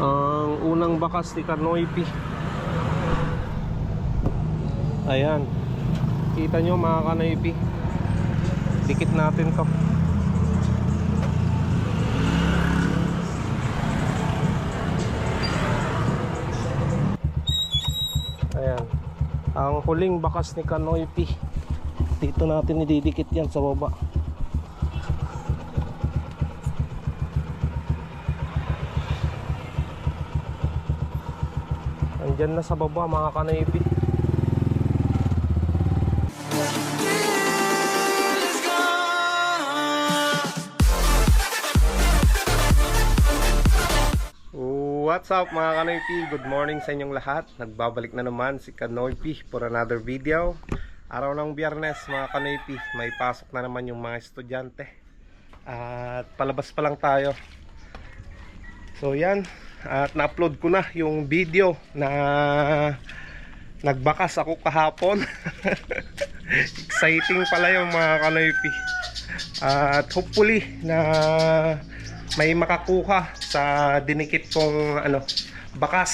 Ang unang bakas ni Kanoypi. Ayan. Kita nyo mga Kanoypi. Dikit natin to. Ayan. Ang huling bakas ni Kanoypi. Dito natin ididikit yan sa baba. Andyan na sa baba mga Kanoypi. What's up mga Kanoypi? Good morning sa inyong lahat. Nagbabalik na naman si Kanoypi for another video. Araw ng biyernes mga Kanoypi, may pasok na naman yung mga estudyante. At palabas pa lang tayo. So yan, at na-upload ko na yung video na nagbakas ako kahapon. Exciting pala yung mga Kanoypi. At hopefully na may makakuha sa dinikit kong ano bakas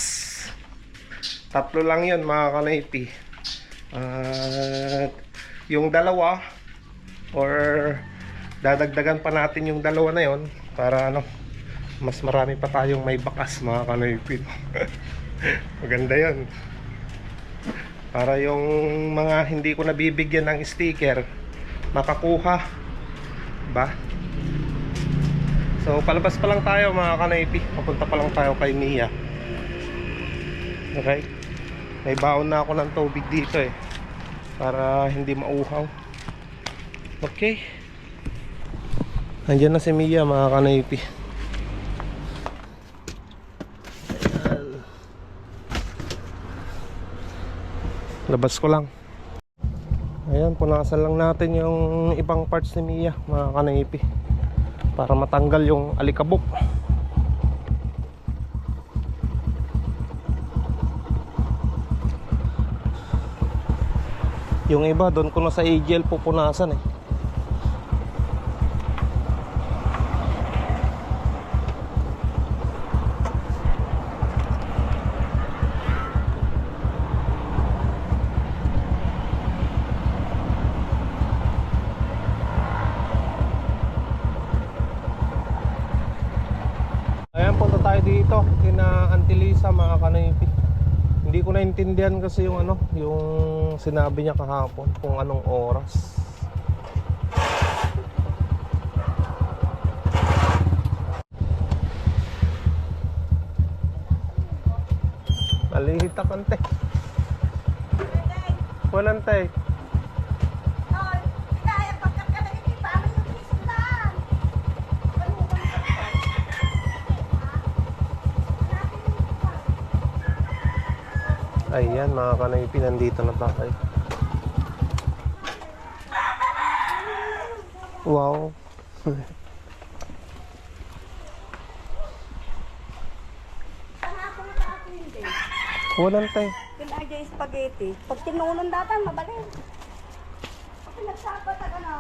tatlo lang yun mga kanaypi at yung dalawa or dadagdagan pa natin yung dalawa na yon para ano mas marami pa tayong may bakas mga kanaypi maganda yon para yung mga hindi ko nabibigyan ng sticker makakuha ba? So palabas pa lang tayo mga kanaypi Papunta pa lang tayo kay Mia. Okay? May baon na ako ng tubig dito eh. Para hindi mauhaw. Okay. Andiyan na si Mia mga kanaypi Labas ko lang. Ayan, punasan lang natin yung ibang parts ni Mia mga kanaypi para matanggal yung alikabok. Yung iba doon ko na sa AGL pupunasan eh Antilisa mga kanaypi. Hindi ko naintindihan kasi yung ano, yung sinabi niya kahapon kung anong oras. Malihita kante. Walang tay. Ayan mga kanaypi, nandito na tayo. Wow. Walang tay. Pinagay spaghetti. Pag tinulong datan, mabalin. Pag pinagsapat ka na.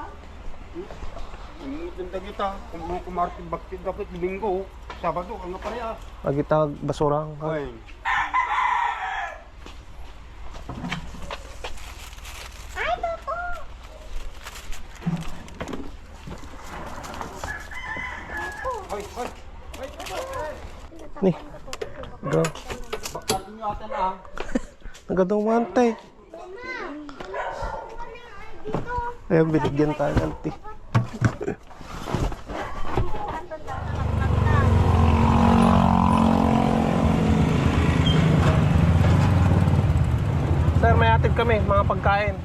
Itinda kita, kung mga kumartin bakit dapat linggo, Sabado, ano parehas? Magitag basurang. Ay, Ay, bako! ay, ay, ay, Ni. Go. bakit nyo ata na? Nagadong mantay. Ayan, binigyan tayo ng tea. Sir, may atid kami, mga pagkain.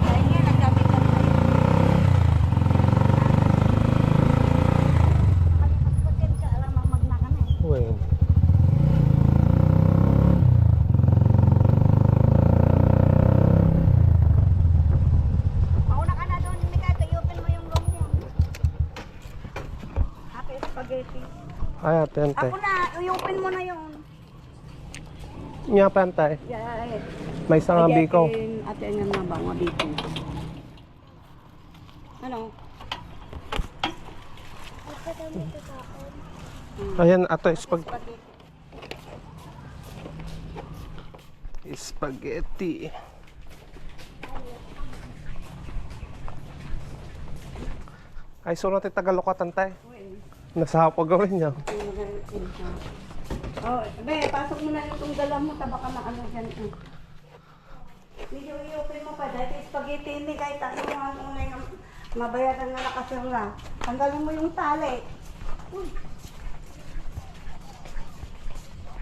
Ay, nga, nagkabit ka na. Pagkakin ka, alam mo, magnakan eh. Well, Mauna ka na doon, Mika. Tuyupin mo yung room mo. Happy spaghetti. Ay, ate, ante. Ako na, tuyupin mo na yun. Nga pa, ante. Yeah, May isang abiko. Ate, nga na bango dito. Ano? Ayan, ato, spag Spaghetti. spaghetti. Ay, so natin tagalokatan tayo. Uy, Nasa hapag gawin niya. Oh, be, pasok mo na yung itong dala mo, taba ka na ano dyan. eh. Medyo i-open mo pa, dahil spaghetti hindi kahit ano yung ano na yung mabayaran na nakasir na. Tanggalin mo yung tali. Uy.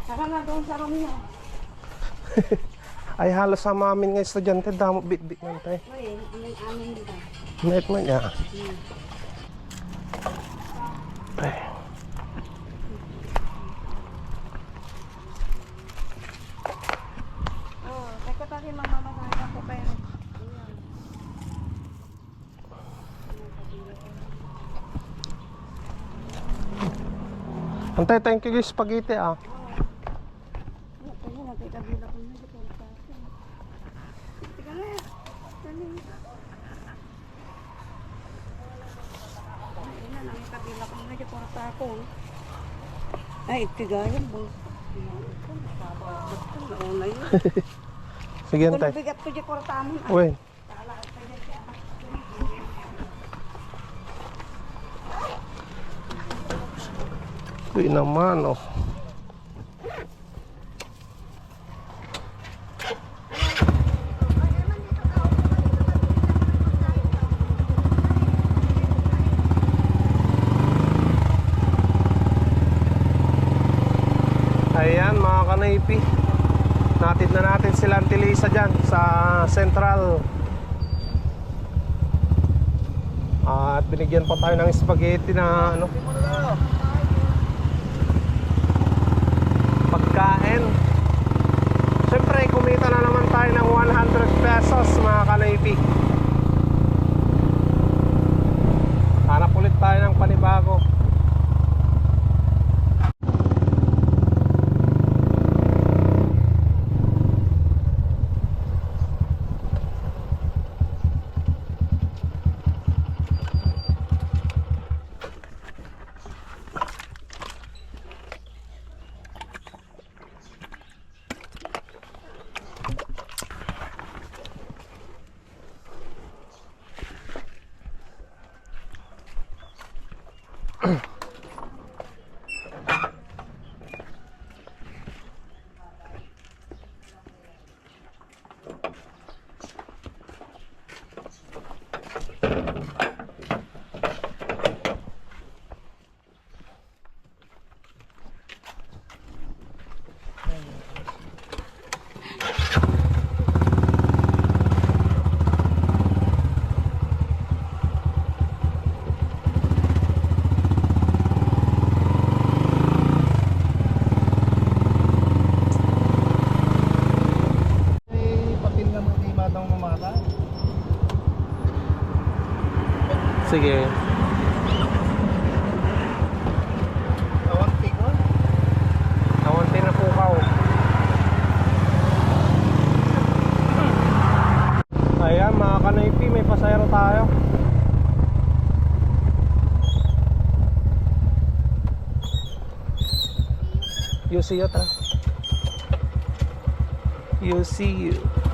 Saka na doon sa room niyo. Ay, halos sa amin nga estudyante, damo bit-bit man tayo. Uy, amin amin dito. Net man niya. Ay. Oh, teka tayo mamamamahala ko kayo. Ayan. Antay, thank you guys, spaghetti ah. Ano, kaya nagkikabila ko na dito. Teka na. Dali. Ay, na, nangikabila ko na dito. Porta ako. Ay, itigayan mo. Sige, antay. bigat ko dyan, porta mo. Uy. Uy naman oh. Ayan mga kanaypi Natid na natin sila Auntie Lisa dyan sa Central At binigyan pa tayo ng spaghetti na ano Pagkain Siyempre kumita na naman tayo ng 100 pesos mga kanaypi Hanap ulit tayo ng panibago Patil nga mo di matang mamata. Sige Awan ko. Kaunti na pukaw. Ayan mga kanaypi, may pasayro tayo. You see you, tara. You see you.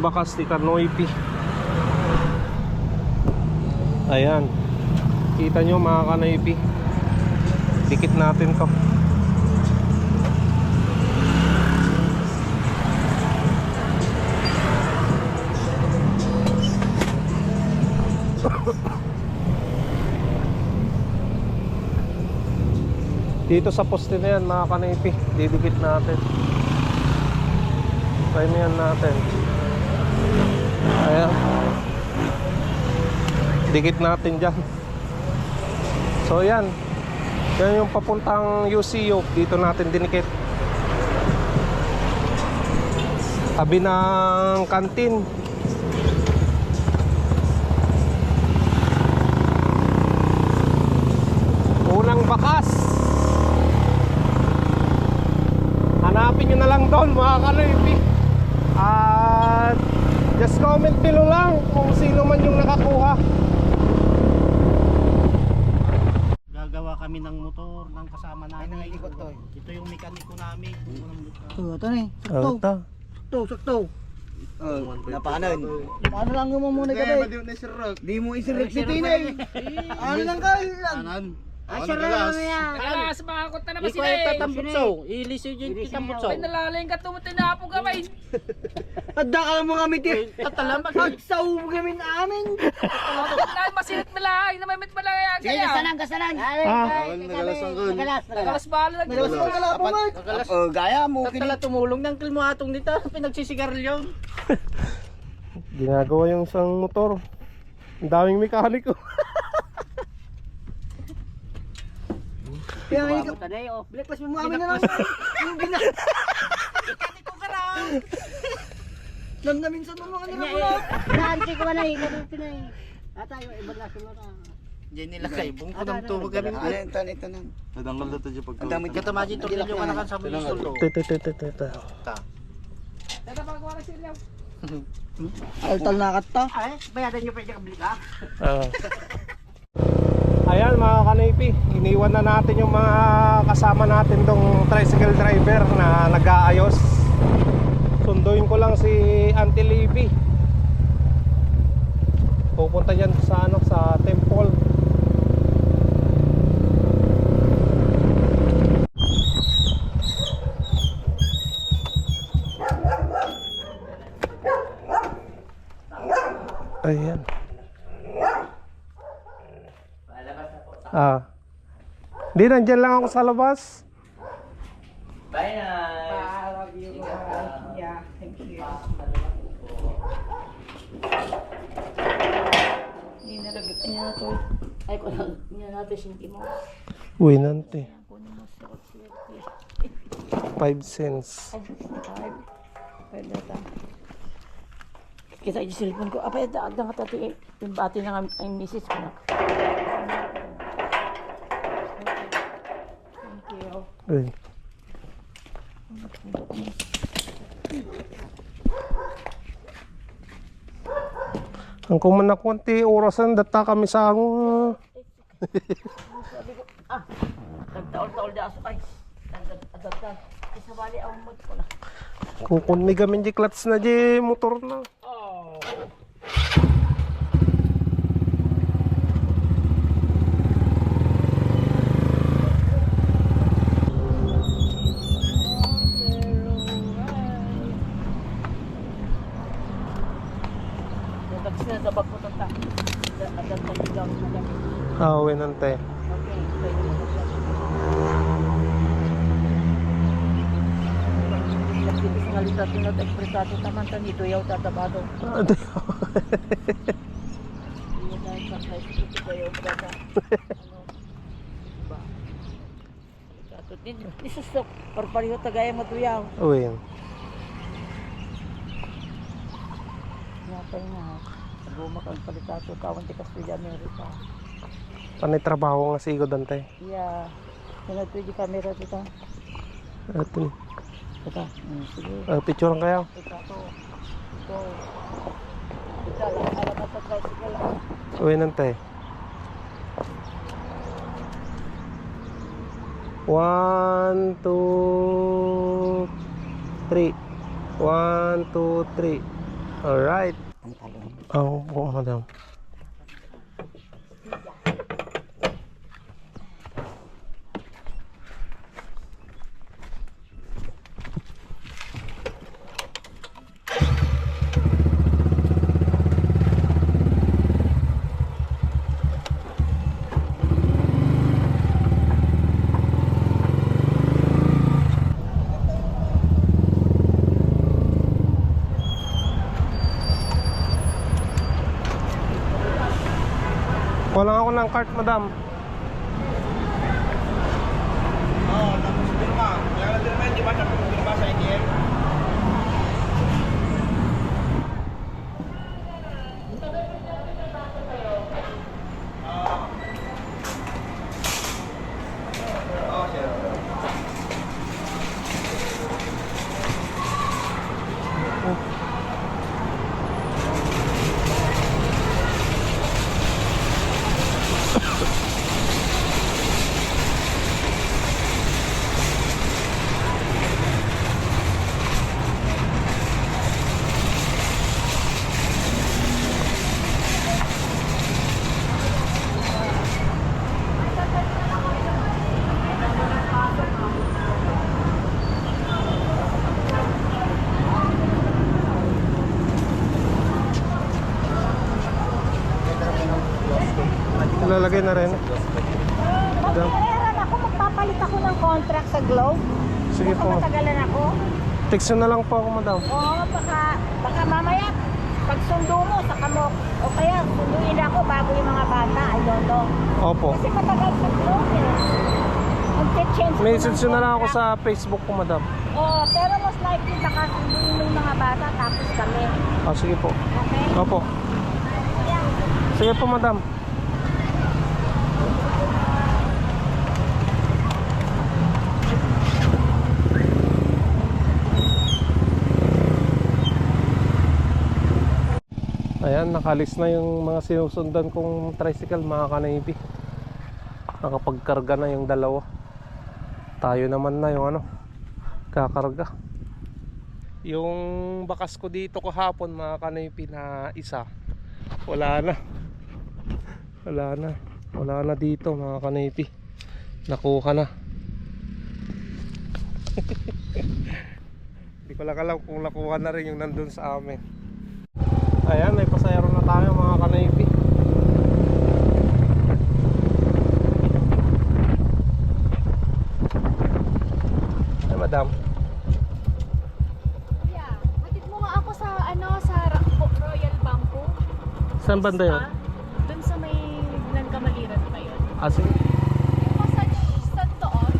Unang bakas ni Kanoypi. Ayan. Kita nyo mga Kanoypi. Dikit natin to. Dito sa poste na yan mga kanipi, didikit natin. Try natin. Ayan. Dikit natin dyan. So yan. Yan yung papuntang UCU. Dito natin dinikit. Tabi ng kantin. Unang bakas. Hanapin nyo na lang doon mga kanoypi. At just comment below lang kung sino man yung nakakuha. Kami ng motor ng kasama namin. Ito yung mekaniko namin. Oh, ito na eh. Oh, ito. Sakto, sakto. Oh, napaanan. Paano lang mo muna gabi? Di mo isirek si Tinay. Ano lang ka? Kanan. Ay, sir, ano na yan? Alas, makakot na naman Ikaw sila ay eh. tatambutso. Ilisyo dyan kitambutso. Ay, nalaling ka tumutin na po gamay. Adda ka mo kami ti. Tatalam ba? Pagsaw kami namin. Dahil masilit na may mit malay yan kaya. kasalan. Ah, Nagalas, Nagalas bala na Nagalas mo kala po man. Oh, gaya mo Tatala tumulong ng kilmuhatong dito. Pinagsisigarilyo. ginagawa yung isang motor. Ang daming mekaniko. Kaya hindi ka. Blacklist mo mo amin na lang. Yung gina. Ikanito ka lang. Landamin sa mga nila mo. Nanti ko na eh, ganito na eh. Ata yung iba na sumara. Diyan nila kay bung ko ng tubog kami. Ano ito ito na. Ang dami Kata maji to yung anakan sa mga sulo. Ito, ito, ito, ito, ito. Ta. Tatapagawa na sila. Altal na katta. Ay, bayadan niyo pa yung kabili ka. Ah. Ayan mga kanipi, iniwan na natin yung mga kasama natin tong tricycle driver na nag-aayos. Sunduin ko lang si Auntie Libby. Pupunta yan sa ano sa temple. Ayan. Ah. Hindi, nandyan lang ako sa labas. Ay, kung hindi natin sinti mo. Uy, nante. 5 cents. Ay, five. Pwede ta. Kita yung cellphone ko. Apay, daag na ka tati. Yung bati na nga ang misis ko na. Thank Uy. Ang kuman na kunti orasan data kami sa ang Nagtaol-taol da aso. Ay, nagdagdag. Isa bali ang mod ko na. kukun mi gamin di clutch na di motor na. Nagdagdag sila sa bagputan ta. Agad na ligaw na lang. Ah, uwi na. Nagtipis nga lita tinot ekspresado taman ta nito yaw tatabado. Ah, di- Iya dahil sa size ito ko yaw brada. Ano? Ba? Kato din. Isusok. Parpariho tagaya mo tuyaw. Uwi. Napay nga. Guma kang palitato kawan ti Castilla America. Panay trabaho nga sigo dante. Iya. Sinad di kamera kita. Atin. Kita. Hmm, sige. Uh, picture lang kayo. Ito to. Ito. Kita lang. Alamat sa tricycle. ah. Uwi nante. One, two, three. One, two, three. Alright. Oh, po, madam. Ng cart, madam. Oo, tapos pirma. Kaya na pirma, di ba? Tapos pirma sa ATM. Oo, sir. Lalagay na rin. Madam. Meron ako, magpapalit ako ng contract sa Globe. Sige Baka po. matagalan ako. Text na lang po ako, madam. Oo, baka, baka mamaya, pag sundo mo, saka mo, o kaya sunduin ako bago yung mga bata, I don't know. Opo. Kasi matagal sa Globe eh. Magte-change ko Message ng nyo na lang ako contract. sa Facebook ko, madam. Oo, pero most likely baka sunduin mo yung mga bata tapos kami. Ah, sige po. Okay? Opo. Sige po, madam. Ayan, nakalis na yung mga sinusundan kong tricycle, mga kanaypi. Nakapagkarga na yung dalawa. Tayo naman na yung ano, kakarga. Yung bakas ko dito kahapon, mga kanaypi na isa, wala na. Wala na. Wala na dito, mga kanaypi. Nakuha na. Hindi ko lang alam kung nakuha na rin yung nandun sa amin. Ayan, may pasayro na tayo mga kanaypi. Ay, madam. Yeah. Hatid mo nga ako sa ano sa Royal Bangko. Saan banda yun? Doon sa may Nangkamaliran pa yun. Ah, sige. Yung massage stand doon.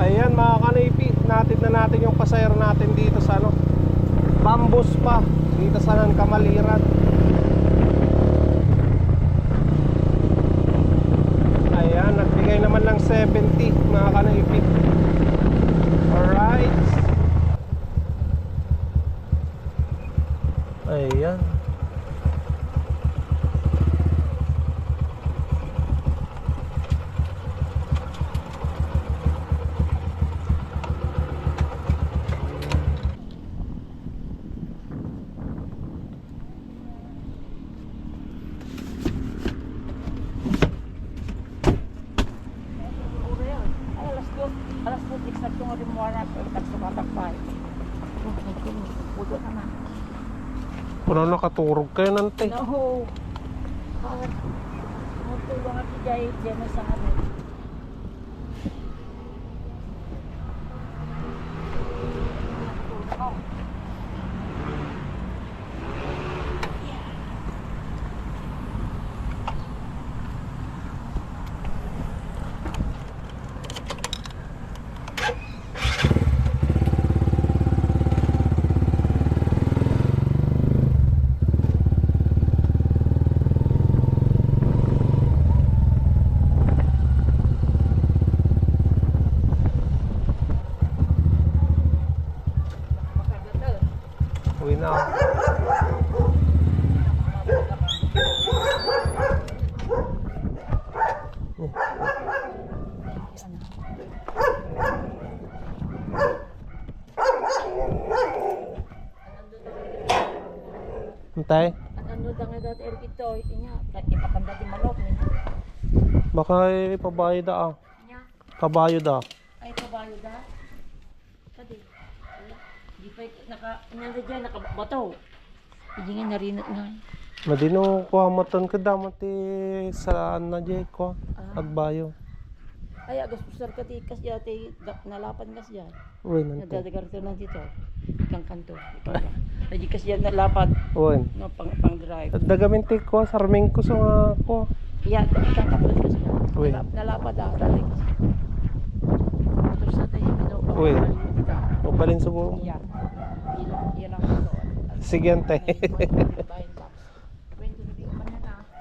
Ayan mga kanaypi, natin na natin yung pasayro natin dito sa ano, Bambus pa, dito sa Kamaliran. Ayan, nagbigay naman ng 70 mga kanaypi. Alright. Ayan. Ay, alas dos, alas dos, eksakto nga rin mo na, nagsumatakpay. Oh my goodness, pudo na na. Puno nakaturog kayo nante. No. Ako dahil dyan sa amin. Uwi na ako. Antay, Ano da nga dati erkito, inya, kati pakanda di manok ni. baka ipabayad da ah. Kabayo da. ay kabayo da. Kadi. Di pa ik- naka nanda dyan nakabato. Hindi nga narinat nga. Madino ko amatan ka damati sa na jay ko. Ah. Agbayo. Ay, agos pusar ka tikas yate, nalapan kas yan. Uy, nantay. Nadadagar to na dito. Ikang kanto. Ikaw ba? Lagi kas yan nalapan. Uy. No, pang, pang drive. At dagaminti ko, sarming ko sa mga ko. Iya, ikang kapot kas yan. Uy. Nalap, nalapan daw, dati kas. Terus sa tayo, ano, Uy. dito. Mabalin sa buong. Yan. Ilan, yan ang doon. Sige, antay.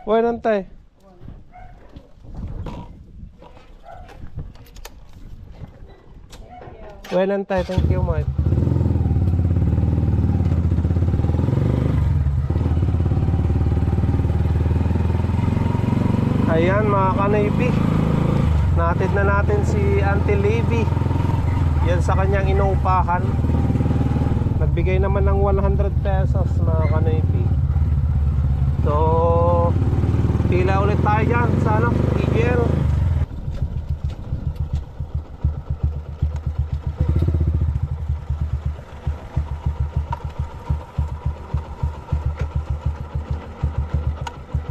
Uy, nantay. Uy, nantay. Thank you, Mike. Ayan mga kanaybi Natid na natin si Auntie Levy Yan sa kanyang inuupahan Nagbigay naman ng 100 pesos mga kanaybi So Pila ulit tayo dyan sa ano, EGL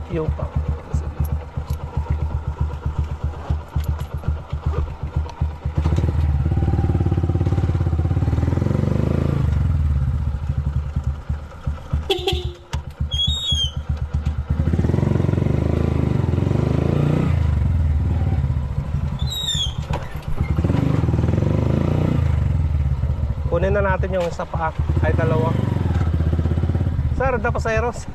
Yo pa Kunin na natin yung isa pa ay dalawa Sir, da paseros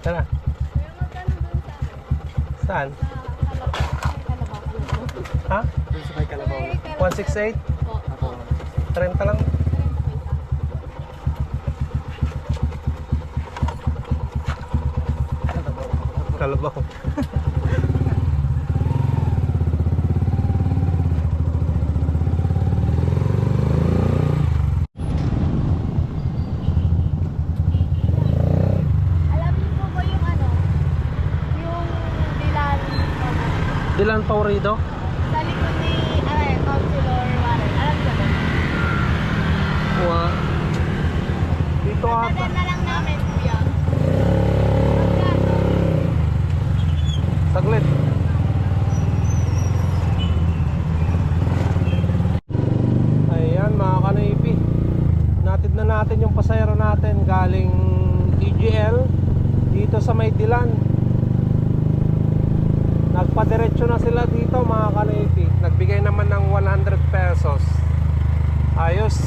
Tara. Saan? Ha? Doon sa may kalabaw. 168? 30 lang. Kalabaw. Alam niyo po ba yung ano? Yung Dilan Dilan Paurido? sa likod ni ano eh, Councilor Warren. Alam niyo ba? Wa. Dito ata. Tatagan na lang namin, kuya. Magkano? Saglit. Ayan mga kanaypi. Natid na natin yung pasayro natin galing EGL dito sa Maydilan. Nagpadiretso na sila dito mga kanaypi. Nagbigay naman ng 100 pesos. Ayos,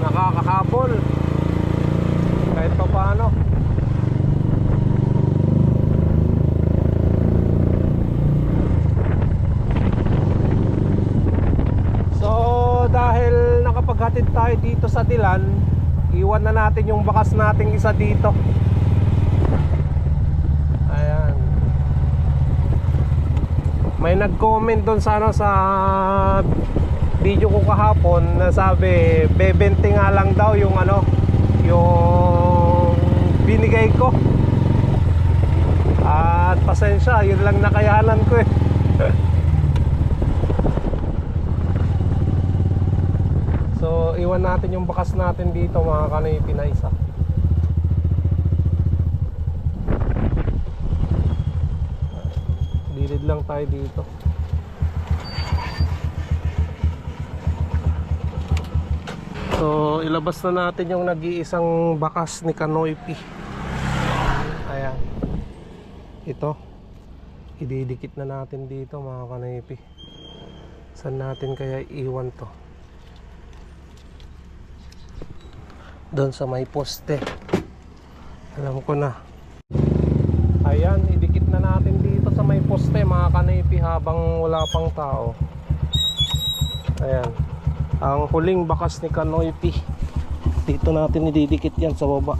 nakakahabol. Kahit pa paano. So dahil nakapaghatid tayo dito sa Dilan. Iwan na natin yung bakas nating isa dito. Ayan. May nag-comment doon sa ano sa video ko kahapon na sabi bebente nga lang daw yung ano yung binigay ko. At pasensya yun lang nakayanan ko eh So, iwan natin yung bakas natin dito mga kanay pinaisa. Dilid lang tayo dito. So, ilabas na natin yung nag-iisang bakas ni Kanoypi. Ayan. Ito. Ididikit na natin dito mga kanaypi. Saan natin kaya iwan to? Doon sa may poste. Alam ko na. Ayan idikit na natin dito sa may poste mga kanipi habang wala pang tao. Ayan. Ang huling bakas ni Kanoypi dito natin ididikit yan sa baba.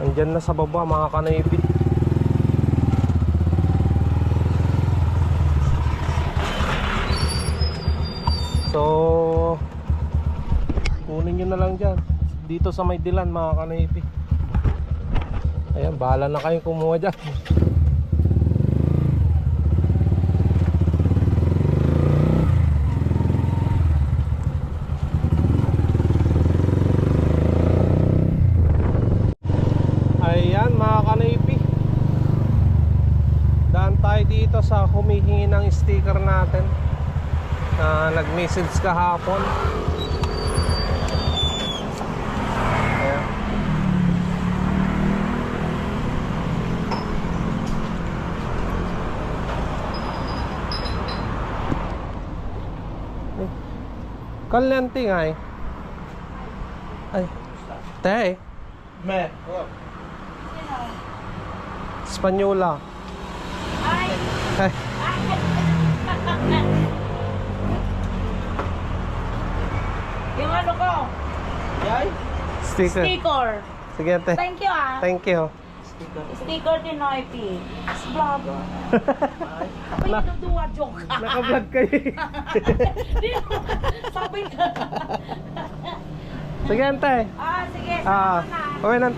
Andyan na sa baba mga kanipi So kunin kunin nyo na lang dyan. Dito sa may dilan mga kanaypi. Ayan, bahala na kayong kumuha dyan. Ayan mga kanaypi. Dito sa humihingi ng sticker natin na nag-message kahapon. Ayan. Eh, Kalyanti nga eh. Ay. Te. Me. Spanyola. Ay! Ay. Yung ano ko, Sticker. sticker. Sige, te. Thank you ah. Thank you. Sticker din Noipi. Vlogger. Sabi ko duwa joke ka. Naka-vlog kayo. Di mo- Sabi ka. Sige, ante. Ah, sige. Ah, sama na. okay lang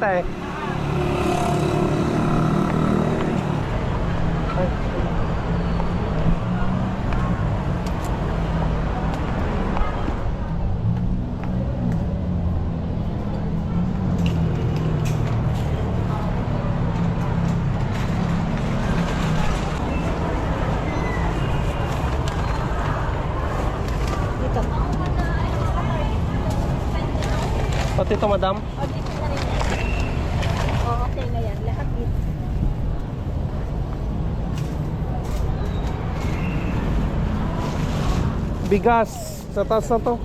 Pati ito, madam? Oo, okay na yan. Lahat dito. Bigas. Sa taas na to.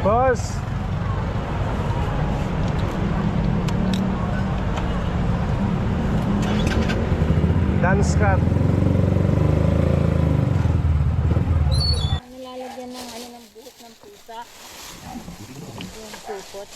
Boss. Dance cut. Nilalagyan ng ano ng buhok ng pusa. Yung supot.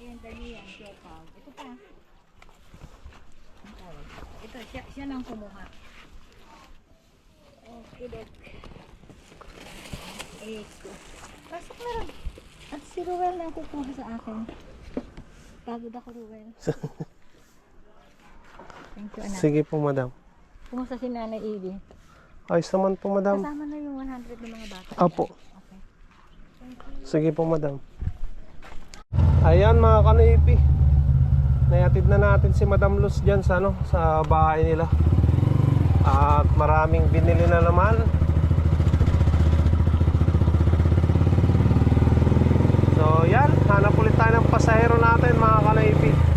Ayan, dali yan. Siya pa. Ito pa. Ang tawag. Ito, siya, nang kumuha. Okay, dok. Ito. Pasok na rin. At si Ruel na ang kukuha sa akin. Pagod ako, Ruel. Thank you, anak. Sige po, madam. Kumusta si Nanay Edie? Ayos naman po, madam. Kasama na yung 100 ng mga bata. Apo. Okay. Sige po, madam. Ayan mga kanipi. Nayatid na natin si Madam Luz dyan sa, ano, sa bahay nila. At maraming binili na naman. So yan, hanap ulit tayo ng pasahero natin mga kalaipin.